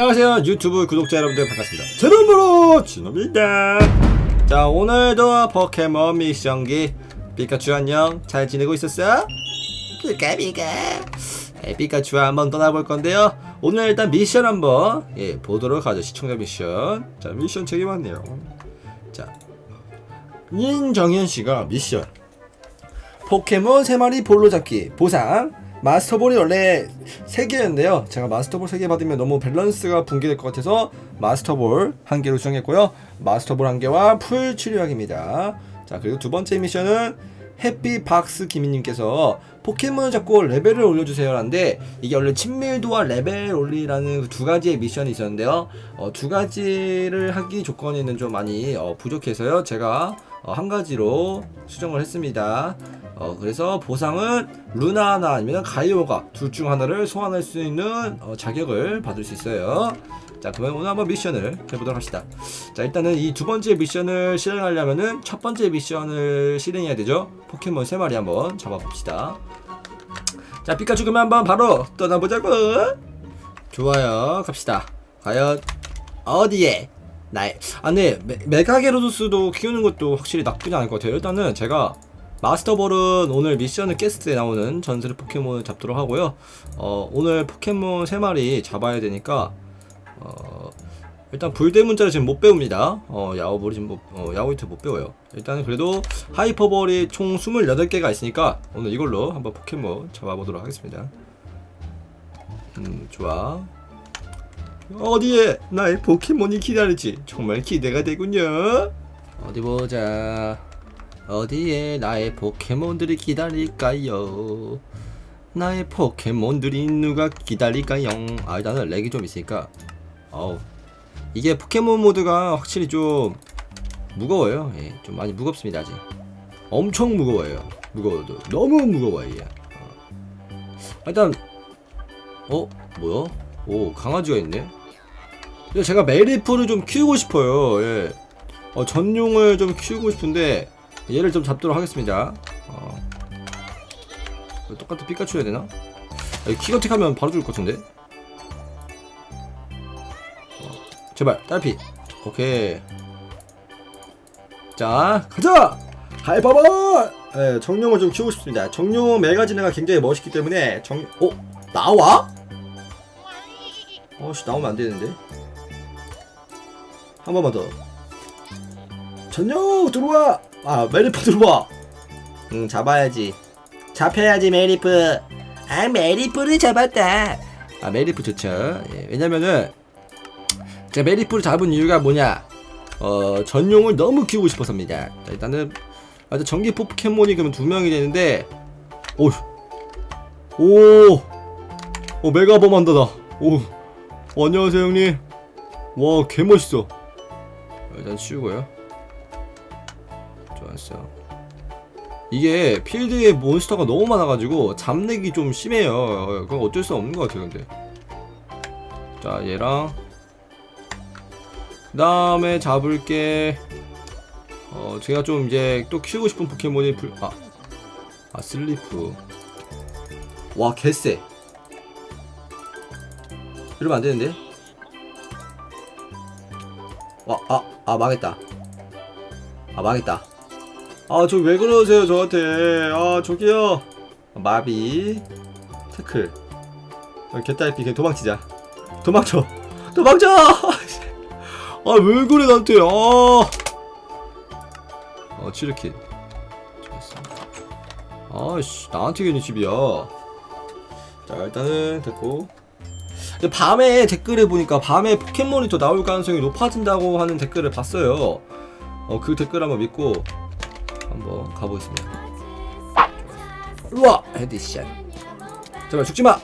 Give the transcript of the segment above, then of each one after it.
안녕하세요. 유튜브 구독자 여러분들 반갑습니다. 제 이름으로 진호입니다. 자 오늘도 포켓몬 미션기 피카츄 안녕 잘 지내고 있었어? 피카피카 에, 피카츄와 한번 떠나볼 건데요. 오늘 일단 미션 한번 예, 보도록 하죠. 시청자 미션. 자 미션 책이 많네요. 자 인정현씨가 미션. 포켓몬 3마리 볼로 잡기 보상 마스터볼이 원래 3개였는데요. 제가 마스터볼 3개 받으면 너무 밸런스가 붕괴될 것 같아서 마스터볼 1개로 수정했고요. 마스터볼 1개와 풀 치료약입니다. 자 그리고 두 번째 미션은 해피박스 기민님께서 포켓몬을 잡고 레벨을 올려주세요 라는데 이게 원래 친밀도와 레벨 올리라는 그두 가지의 미션이 있었는데요. 어, 두 가지를 하기 조건에는 좀 많이 어, 부족해서요. 제가 어, 한 가지로 수정을 했습니다 어, 그래서 보상은 루나나 아니면 가이오가 둘 중 하나를 소환할 수 있는 어, 자격을 받을 수 있어요. 자, 그러면 오늘 한번 미션을 해보도록 합시다. 자, 일단은 이 두 번째 미션을 실행하려면은 첫 번째 미션을 실행해야 되죠. 포켓몬 세 마리 한번 잡아봅시다. 자, 피카츄 그러면 한번 바로 떠나보자고. 좋아요, 갑시다. 과연 어디에? 나의 아, 네 메, 메가게로도스도 키우는 것도 확실히 나쁘지 않을 것 같아요. 일단은 제가 마스터볼은 오늘 미션을 때 나오는 전설의 포켓몬을 잡도록 하고요. 어, 오늘 포켓몬 3마리 잡아야 되니까 어, 일단 불대 문자를 지금 못 배웁니다. 어, 야오볼이 지금 못, 어, 야오이트 못 배워요. 일단은 그래도 하이퍼볼이 총 28개가 있으니까 오늘 이걸로 한번 포켓몬 잡아보도록 하겠습니다. 음, 좋아. 어디에 나의 포켓몬이 기다릴지 정말 기대가 되군요. 어디 보자. 어디에 나의 포켓몬들이 기다릴까요? 나의 포켓몬들이 누가 기다릴까요? 아 일단은 렉이 좀 있으니까 어우 이게 포켓몬 모드가 확실히 좀 무거워요 예, 좀 많이 무겁습니다 아직 엄청 무거워요 무거워도 너무 무거워요 얘. 어. 일단 어? 뭐야? 오 강아지가 있네 제가 메리프를 좀 키우고 싶어요 예. 어, 전용을 좀 키우고 싶은데 얘를 좀 잡도록 하겠습니다. 어. 똑같은 피카츄 해야 되나? 키거틱 하면 바로 죽을 것 같은데? 어. 제발, 딸피. 오케이. 자, 가자! 하이퍼볼! 예, 정룡을 좀 키우고 싶습니다. 정룡 메가지네가 굉장히 멋있기 때문에 정, 어? 나와? 어씨, 나오면 안 되는데. 한 번만 더. 전룡 들어와! 아 메리프 들어와. 응 잡아야지. 잡혀야지 메리프. 아 메리프를 잡았다. 아 메리프 좋죠. 예, 왜냐면은 제가 메리프를 잡은 이유가 뭐냐? 어 전용을 너무 키우고 싶어서입니다. 자, 일단은 아주 전기 포켓몬이 그러면 두 명이 되는데 오 오. 오, 메가범 한다다. 오. 어, 안녕하세요 형님. 와 개멋있어 일단 치우고요. 좋았어. 이게 필드에 몬스터가 너무 많아가지고 잡내기 좀 심해요. 그건 어쩔 수 없는 것 같아요, 근데. 자, 얘랑. 그 다음에 잡을 게. 어 제가 좀 이제 또 키우고 싶은 포켓몬이 불... 아, 아 슬리프. 와 개쎄. 이러면 안 되는데? 와 아 아 아, 망했다 아 망했다 아, 저 왜 그러세요, 저한테. 아, 저기요. 마비. 태클. 아, 개딸피, 개 도망치자. 도망쳐. 도망쳐! 아, 왜 그래, 나한테. 아. 어, 치르킷. 좋았어. 아씨, 나한테 괜히 집이야. 자, 일단은 됐고. 밤에 댓글을 보니까 밤에 포켓몬이 더 나올 가능성이 높아진다고 하는 댓글을 봤어요. 어, 그 댓글 한번 믿고 한번 가보겠습니다. 우와 헤드샷. 제발 죽지 마.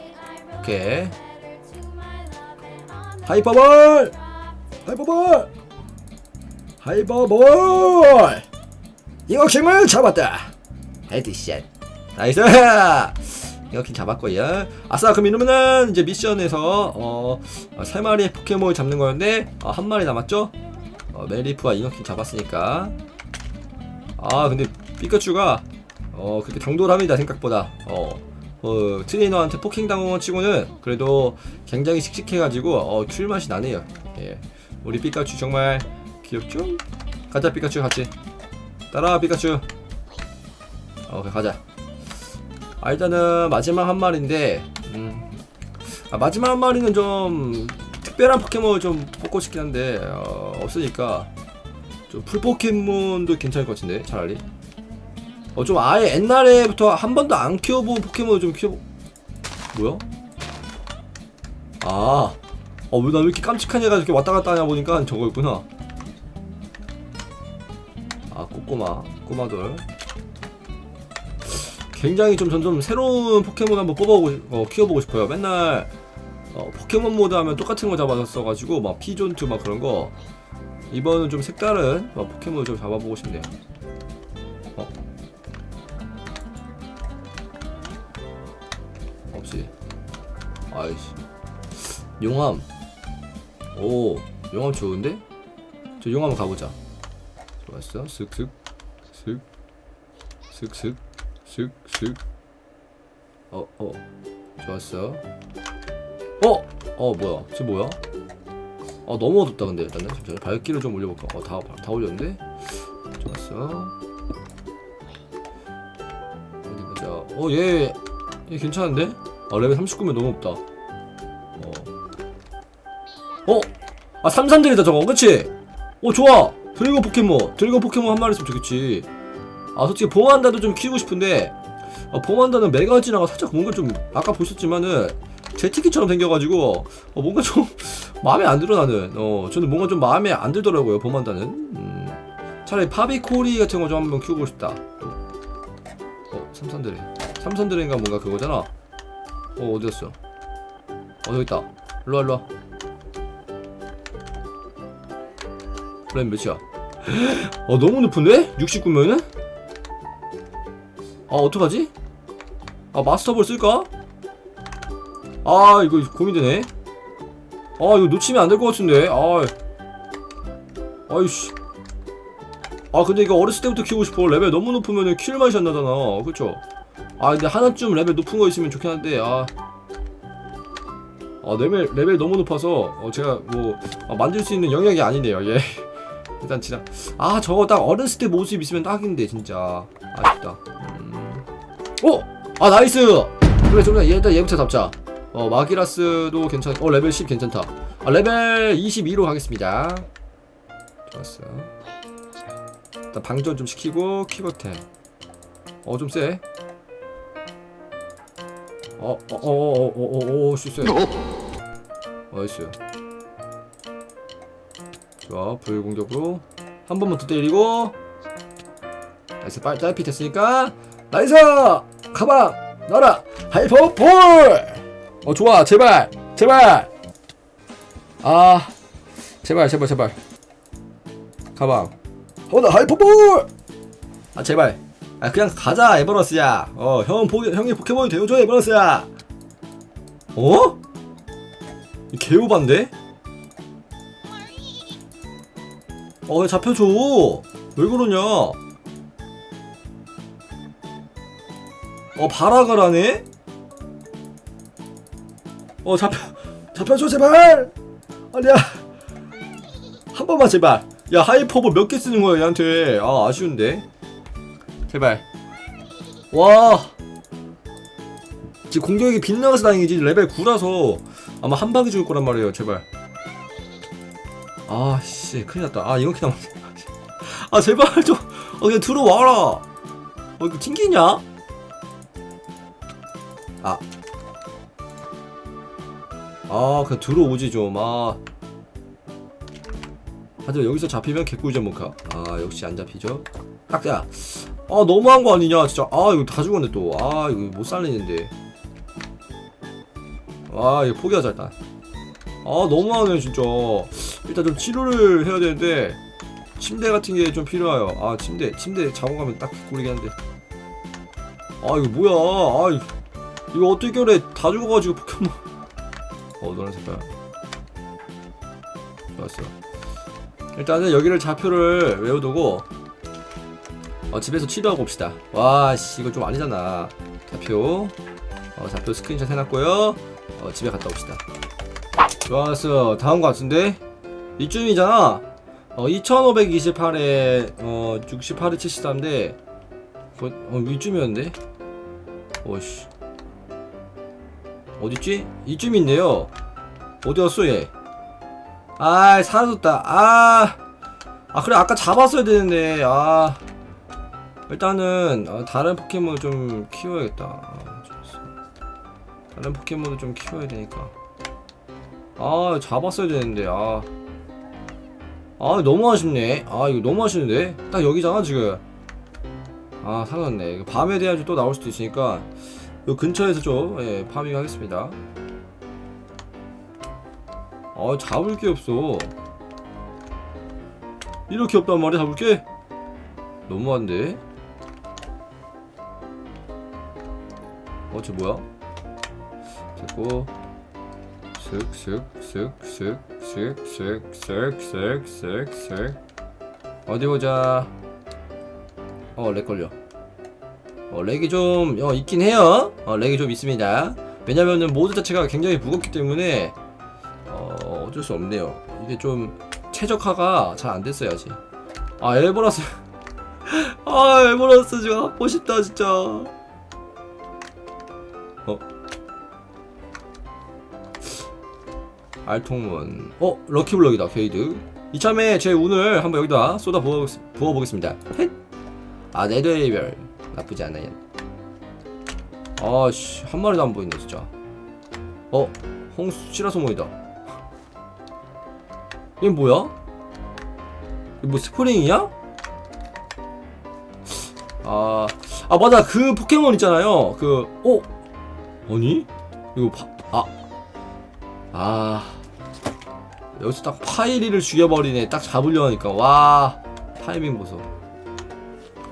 오케이. 하이퍼볼. 하이퍼볼. 하이퍼볼. 잉어킹을 잡았다. 헤드샷. 나이스. 잉어킹 잡았고요. 아싸 그럼 이러면은 이제 미션에서 어 세 마리의 포켓몬을 잡는 거였는데 어, 한 마리 남았죠? 어, 메리프와 잉어킹 잡았으니까 아 근데 피카츄가 어 그렇게 당돌합니다 생각보다 어 어, 트레이너한테 포킹 것 치고는 그래도 굉장히 씩씩해가지고 어, 킬 맛이 나네요. 예. 우리 피카츄 정말 귀엽죠? 가자 피카츄 같이 따라와 피카츄. 어, 가자. 아 일단은 마지막 한 마리인데 음, 아, 마지막 한 마리는 좀 특별한 포켓몬을 좀 뽑고 싶긴 한데 어, 없으니까 좀 풀 포켓몬도 괜찮을 것 같은데 차라리 어 좀 아예 옛날에부터 한 번도 안 키워본 포켓몬을 좀 키워 뭐야? 아, 어, 왜 나왜 이렇게 깜찍한 애가 이렇게 왔다 갔다 하냐 보니까 저거였구나. 아, 꼬꼬마, 꼬마돌. 굉장히 좀 점점 새로운 포켓몬 한번 뽑아보고, 싶- 어, 키워보고 싶어요. 맨날, 어, 포켓몬 모드 하면 똑같은 거 잡았어가지고, 막 피존투 막 그런 거. 이번은 좀 색다른 막 포켓몬을 좀 잡아보고 싶네요. 어? 없지. 아이씨. 용암. 오, 용암 좋은데? 저 용암 가보자. 좋았어. 슥슥, 슥, 슥슥, 슥슥. 어, 어, 좋았어. 어, 어 뭐야? 저 뭐야? 어 너무 어둡다 근데 일단은 잠시만 밝기를 좀 올려볼까? 어다 다 올렸는데? 좋았어. 어디 보자. 어 얘, 얘 괜찮은데? 아 레벨 39면 너무 없다. 어. 어? 아 삼산들이다 저거 그치? 어 좋아 드래곤 포켓몬 드래곤 포켓몬 한 마리 있으면 좋겠지 아 솔직히 봉한다도 좀 키우고 싶은데 아, 봉한다는 메가지나가 살짝 뭔가 좀 아까 보셨지만은 제티키처럼 생겨가지고 어, 뭔가 좀 마음에 안 들어 나는. 어 저는 뭔가 좀 마음에 안 들더라고요 봉한다는. 음, 차라리 파비코리 같은 거 좀 한번 키우고 싶다. 또. 어 삼산드레 삼산드레인가 뭔가 그거잖아. 어 어디였어? 어 여기 있다. 일로와 일로와. 램 몇이야? 어 너무 높은데? 69면은? 아 어떡하지? 아 마스터볼 쓸까? 아 이거 고민되네 아 이거 놓치면 안 될 것 같은데 아 아이씨 아 근데 이거 어렸을 때부터 키우고 싶어 레벨 너무 높으면 킬 맛이 안 나잖아 그쵸? 아 근데 하나쯤 레벨 높은 거 있으면 좋긴 한데 아 아, 레벨, 레벨 너무 높아서, 어, 제가 뭐, 아, 만들 수 있는 영역이 아니네요, 예. 일단 진짜, 아, 저거 딱 어렸을 때 모습 있으면 딱인데, 진짜. 아쉽다. 오! 아 나이스! 그래 좀 일단 얘부터 잡자 어 마기라스도 괜찮.. 어 레벨 10 괜찮다 아 레벨 22로 하겠습니다 좋았어 일단 방전 좀 시키고 키버템 어좀 세. 어, 어, 어, 어, 어, 어, 어, 어 쎄. 나이스. 좋아, 불 공격으로 한 번만 더 때리고. 나이스, 빨, 딸피 됐으니까. 나이스! 가방! 넣어라! 하이퍼 볼! 어, 좋아, 제발! 제발! 아, 제발, 제발, 제발. 가방. 어, 나 하이퍼 볼! 아, 제발. 아, 그냥 가자, 에버러스야. 어, 형, 포, 형이 포켓몬이 되어줘, 에버러스야! 어? 이 개오반데? 어, 왜 잡혀줘? 왜 그러냐? 어, 바라가라네? 어, 잡혀, 잡혀줘, 제발! 아니야. 한 번만, 제발. 야, 하이퍼볼 몇 개 쓰는 거야, 얘한테. 아, 아쉬운데. 제발. 와. 지금 공격이 빗나가서 다행이지 레벨 9라서 아마 한 방에 죽을 거란 말이에요. 제발. 아, 씨, 큰일 났다. 아, 이거 그냥. 아, 제발 좀. 어, 그냥 들어와라. 어, 이거 튕기냐? 아. 아, 그냥 들어오지 좀. 아. 하지만 여기서 잡히면 개꿀잼 모카. 아, 역시 안 잡히죠. 딱, 야. 아 너무한 거 아니냐 진짜 아 이거 다 죽었네 또 아 이거 못 살리는데 아 이거 포기하자 일단 아 너무하네 진짜 일단 좀 치료를 해야 되는데 침대 같은 게 좀 필요해요 아 침대 침대 자고 가면 딱 꿀이긴 한데 아 이거 뭐야 아 이- 이거 어떻게 그래 다 죽어가지고 포켓몬. 어 노란 색깔. 좋았어. 일단은 여기를 좌표를 외워두고 어, 집에서 치료하고 옵시다. 와, 씨, 이거 좀 아니잖아. 좌표. 어, 좌표 스크린샷 해놨고요. 어, 집에 갔다 옵시다. 좋았어. 다음 거 같은데? 이쯤이잖아. 어 2528에 어 68에 73인데 거, 어 이쯤이었는데? 오씨 어딨지? 이쯤 있네요. 어디 갔어 얘? 아 사라졌다. 아, 아 그래 아까 잡았어야 되는데. 아. 일단은 어, 다른 포켓몬을 좀 키워야겠다. 아. 다른 포켓몬을 좀 키워야 되니까. 아 잡았어야 되는데 아. 아 너무 아쉽네. 아 이거 너무 아쉬운데? 딱 여기잖아 지금. 아 사라졌네. 밤에 돼야지 또 나올 수도 있으니까 요 근처에서 좀 예, 파밍 하겠습니다. 아 잡을 게 없어. 이렇게 없단 말이야 잡을 게? 너무한데? 어쟤 뭐야? 됐고. 슥슥슥슥슥슥슥슥슥슥. 어디 보자. 어 렉 걸려 어 렉이 좀 어, 있긴 해요. 어 렉이 좀 있습니다. 왜냐면은 모드 자체가 굉장히 무겁기 때문에 어 어쩔 수 없네요. 이게 좀 최적화가 잘 안 됐어야지 아 엘보라스. 아 엘보라스 지금 갖고 싶다 진짜. 어. 알통문. 어 럭키블럭이다 게이드. 이참에 제 운을 한번 여기다 쏟아 부어, 부어보겠습니다. 헷! 아 네드웨이별 나쁘지 않아요. 아씨 한 마리도 안 보이네 진짜. 어 홍수 시라소모이다. 이게 뭐야? 이거 뭐 스프링이야? 아, 아 맞아. 그 포켓몬 있잖아요. 그 어? 아니? 이거 파, 아. 아. 여기서 딱 파이리를 죽여버리네. 딱 잡으려 하니까. 와 타이밍 보소.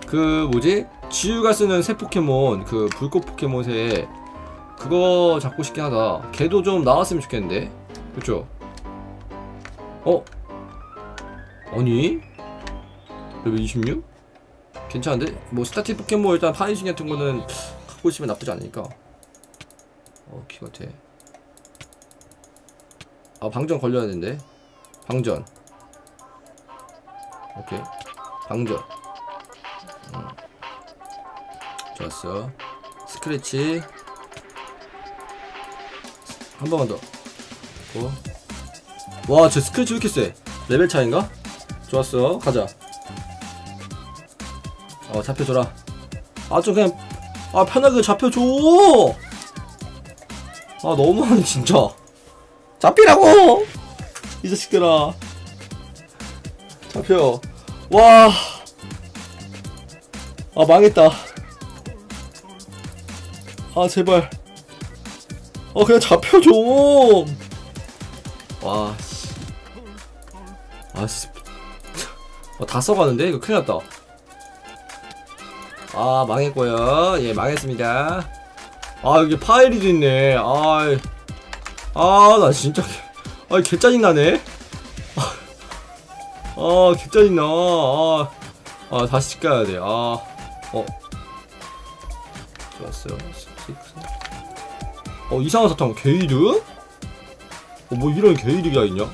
그 뭐지 지우가 쓰는 새 포켓몬 그 불꽃 포켓몬 새 그거 잡고 싶긴 하다. 걔도 좀 나왔으면 좋겠는데? 그쵸? 어? 아니? 레벨 26 괜찮은데? 뭐 스타팅 포켓몬 일단 파이신 같은 거는 갖고 있으면 나쁘지 않으니까. 어 키같아 아 방전 걸려야 되는데? 방전. 오케이. 방전. 음. 좋았어 스크래치 한 번만 더와제 스크래치 왜 이렇게 세 레벨 차인가? 좋았어 가자 어 잡혀줘라 아 좀 그냥 아 편하게 잡혀줘 아 너무하네 진짜 잡히라고! 이 자식들아. 잡혀. 와. 아, 망했다. 아, 제발. 어, 그냥 잡혀 좀. 와, 씨. 아, 씨. 어, 다 써가는데? 이거 큰일 났다. 아, 망했고요. 예, 망했습니다. 아, 여기 파일이도 있네. 아, 아, 나 진짜, 개- 아, 개 짜증나네. 아, 개 짜증나. 아, 아, 다시 집 가야 돼. 아, 어. 좋았어요. 어, 이상한 사탕, 게이드? 어, 뭐 이런 게이드가 있냐?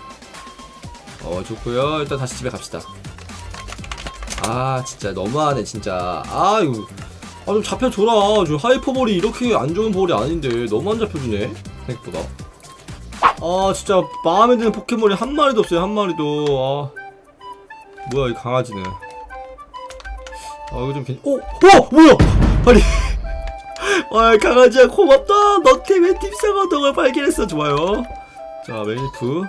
어, 좋고요 일단 다시 집에 갑시다. 아, 진짜 너무하네, 진짜. 아, 이거. 아, 좀 잡혀줘라. 저 하이퍼볼이 이렇게 안 좋은 볼이 아닌데. 너무 안 잡혀주네. 생각보다. 아 진짜 마음에 드는 포켓몬이 한 마리도 없어요 한 마리도 아 뭐야 이 강아지는 아 이거 좀 괜찮 오! 어! 뭐야 아니 아 강아지야 고맙다. 너 때문에 딥사가 덕을 발견했어. 좋아요. 자 메니프.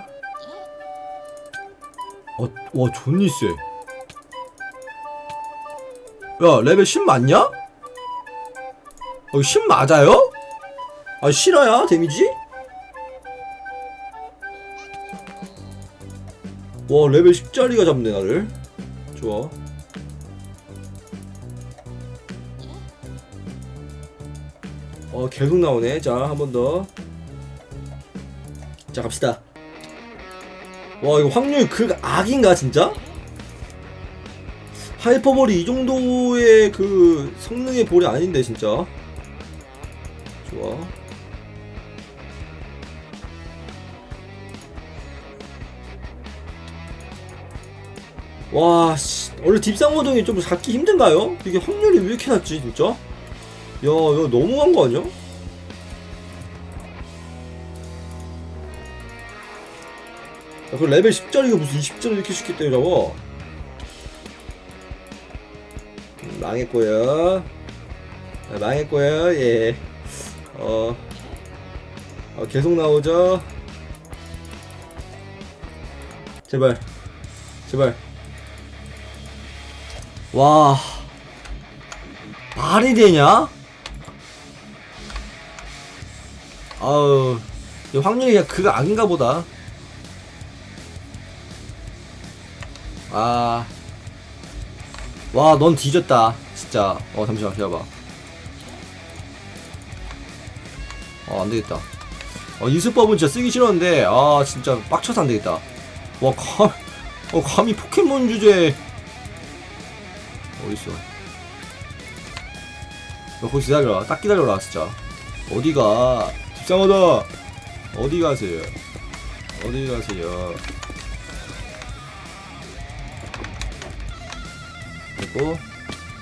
어 와 존니 쎄야 레벨 10 맞냐? 어, 10 맞아요? 아 실화야 데미지? 와 레벨 10짜리가 잡네 나를. 좋아 어 계속 나오네 자 한 번 더 자 갑시다 와 이거 확률 그 악인가 진짜? 하이퍼볼이 이 정도의 그 성능의 볼이 아닌데 진짜 좋아. 와, 씨. 원래 딥상호동이 좀 잡기 힘든가요? 이게 확률이 왜 이렇게 낮지, 진짜? 야, 이거 너무한 거 아니야? 야, 그 레벨 10짜리가 무슨 20짜리 이렇게 쉽게 때려잡아? 음, 망했고요. 아, 망했고요. 예. 어. 어, 계속 나오죠. 제발. 제발. 와. 말이 되냐? 아우. 이 확률이 그냥 그거 아닌가 보다. 아. 와, 넌 뒤졌다. 진짜. 어, 잠시만, 기다려봐. 어, 안 되겠다. 어, 이 수법은 진짜 쓰기 싫었는데, 아, 진짜 빡쳐서 안 되겠다. 와, 감, 어, 감히 포켓몬 주제. 어딨어. 너 거기 기다려라. 딱 기다려라, 진짜. 어디가. 집상하다. 어디 가세요? 어디 가세요? 됐고.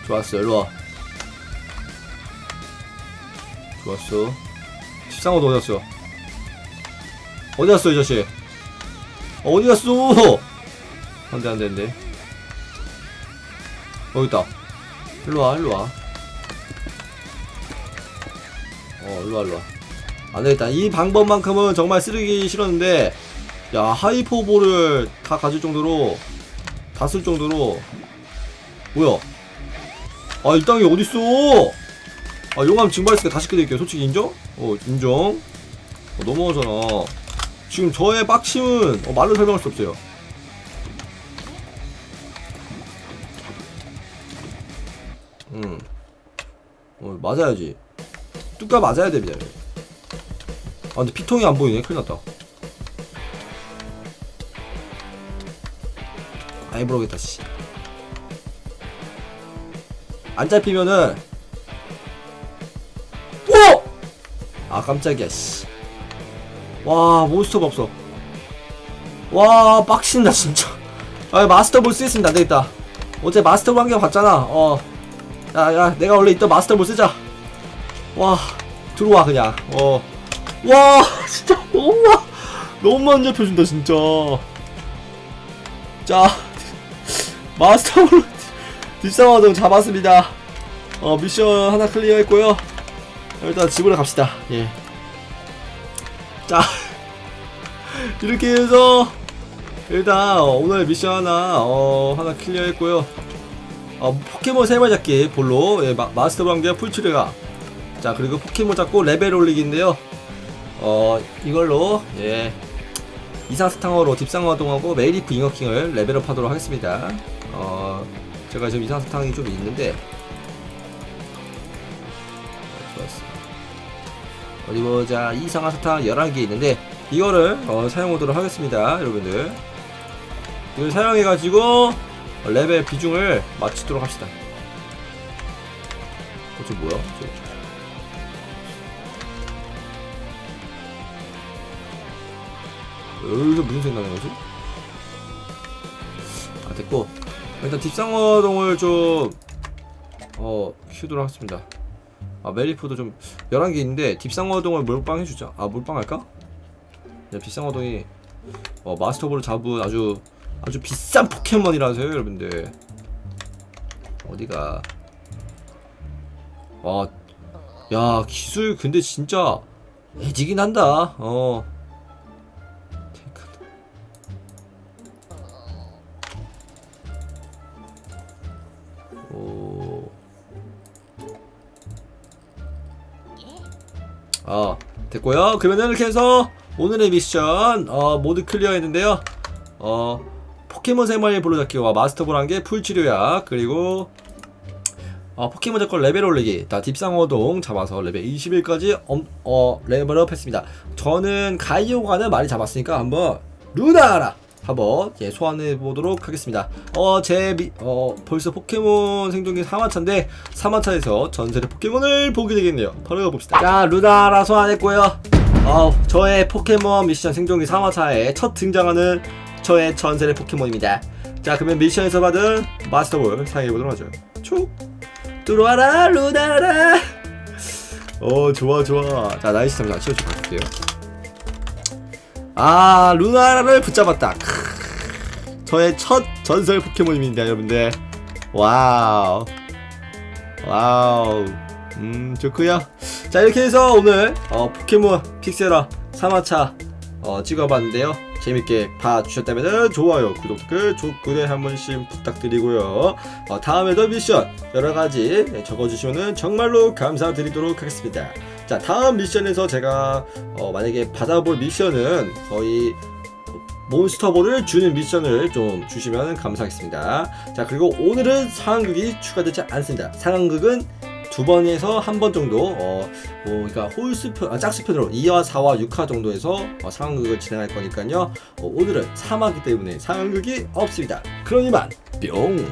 좋았어, 일로와. 좋았어. 십상어도 어디 갔어? 어디 갔어, 이 자식? 어, 어디 갔어? 안 돼, 안 돼, 안 돼. 여기 있다. 일로 와, 일로 와. 어, 일로 와, 일로 와. 안 되겠다. 이 방법만큼은 정말 쓰기 싫었는데, 야, 하이포볼을 다 가질 정도로, 다 쓸 정도로, 뭐야? 아, 이 땅이 어딨어? 아, 용암 증발했으니까 다시 끄드릴게요. 솔직히 인정? 어, 인정. 어, 너무하잖아. 지금 저의 빡침은 어, 말로 설명할 수 없어요. 음. 어, 맞아야지. 뚜까 맞아야 됩니다. 아, 근데 피통이 안 보이네. 큰일 났다. 아이, 모르겠다, 씨. 안 잡히면은, 오! 아, 깜짝이야, 씨. 와, 몬스터가 없어. 와, 빡친다, 진짜. 아, 마스터볼 쓰겠습니다. 안 되겠다. 어제 마스터 볼 한 개 봤잖아. 어. 야, 야, 내가 원래 있던 마스터 볼 쓰자. 와, 들어와, 그냥. 어. 와, 진짜 너무, 마- 너무 안 잡혀준다, 진짜. 자, 마스터볼 뒷상화동 잡았습니다. 어, 미션 하나 클리어 했고요. 일단 집으로 갑시다. 예. 자, 이렇게 해서 일단 어, 오늘 미션 하나 어, 하나 클리어 했고요. 어, 포켓몬 세마리 잡기 볼로 예, 마, 마스터 관계 풀출해가 자 그리고 포켓몬 잡고 레벨 올리기인데요. 어 이걸로 예 이상스탕어로 딥상화동하고 메이리프 잉어킹을 레벨업 하도록 하겠습니다. 어 제가 지금 이상스탕이 좀 있는데 어, 좋았어. 어디 보자 이상한 사탕 11개 있는데 이거를 어, 사용하도록 하겠습니다 여러분들 이걸 사용해 가지고 레벨 비중을 맞추도록 합시다 어, 저 뭐야 저. 여기서 무슨 생각나는 거지? 아 됐고. 일단 딥상어동을 좀 어, 키우도록 하겠습니다. 아 메리프도 좀 11개 있는데 딥상어동을 몰빵 해주자. 아 몰빵 할까? 네, 딥상어동이 어, 마스터볼을 잡은 아주 아주 비싼 포켓몬이라서요 여러분들. 어디가? 와야 기술 근데 진짜 애지긴 한다. 어 아 됐고요. 그러면 이렇게 해서 오늘의 미션 어, 모두 클리어 했는데요. 어 포켓몬 생마리 불러잡기와 마스터볼 한개 풀치료약 그리고 어, 포켓몬 잡고 레벨 올리기. 다 딥상어동 잡아서 레벨 21까지 엄, 어, 레벨업 했습니다. 저는 가이오가는 많이 잡았으니까 한번 루나라 한번 예, 소환해 보도록 하겠습니다. 어, 제 미, 어, 벌써 포켓몬 생존기 3화차인데 3화차에서 전설의 포켓몬을 보게 되겠네요. 바로 가봅시다. 자, 루나라 소환했고요. 어, 저의 포켓몬 미션 생존기 3화차에 첫 등장하는 저의 전설의 포켓몬입니다. 자, 그러면 미션에서 받은 마스터볼 사용해 보도록 하죠. 촉 들어와라 루나라. 어, 좋아 좋아. 자, 나이스 치워주고 갈게요. 아 루나를 붙잡았다. 크으, 저의 첫 전설 포켓몬입니다 여러분들. 와우. 와우. 음 좋구요. 자 이렇게 해서 오늘 어, 포켓몬 픽셀러 3화차 어, 찍어봤는데요. 재밌게 봐주셨다면 좋아요 구독 댓글 좋구대 한 번씩 부탁드리고요. 어, 다음에도 미션 여러가지 적어주시면 정말로 감사드리도록 하겠습니다 자 다음 미션에서 제가 어, 만약에 받아볼 미션은 거의 몬스터볼을 주는 미션을 좀 주시면 감사하겠습니다. 자 그리고 오늘은 상황극이 추가되지 않습니다. 상황극은 두 번에서 한 번 정도 어, 뭐 그러니까 홀수편, 아, 짝수편으로 2화, 4화, 6화 정도에서 어, 상황극을 진행할 거니까요. 어, 오늘은 3화기 때문에 상황극이 없습니다. 그러니만 뿅.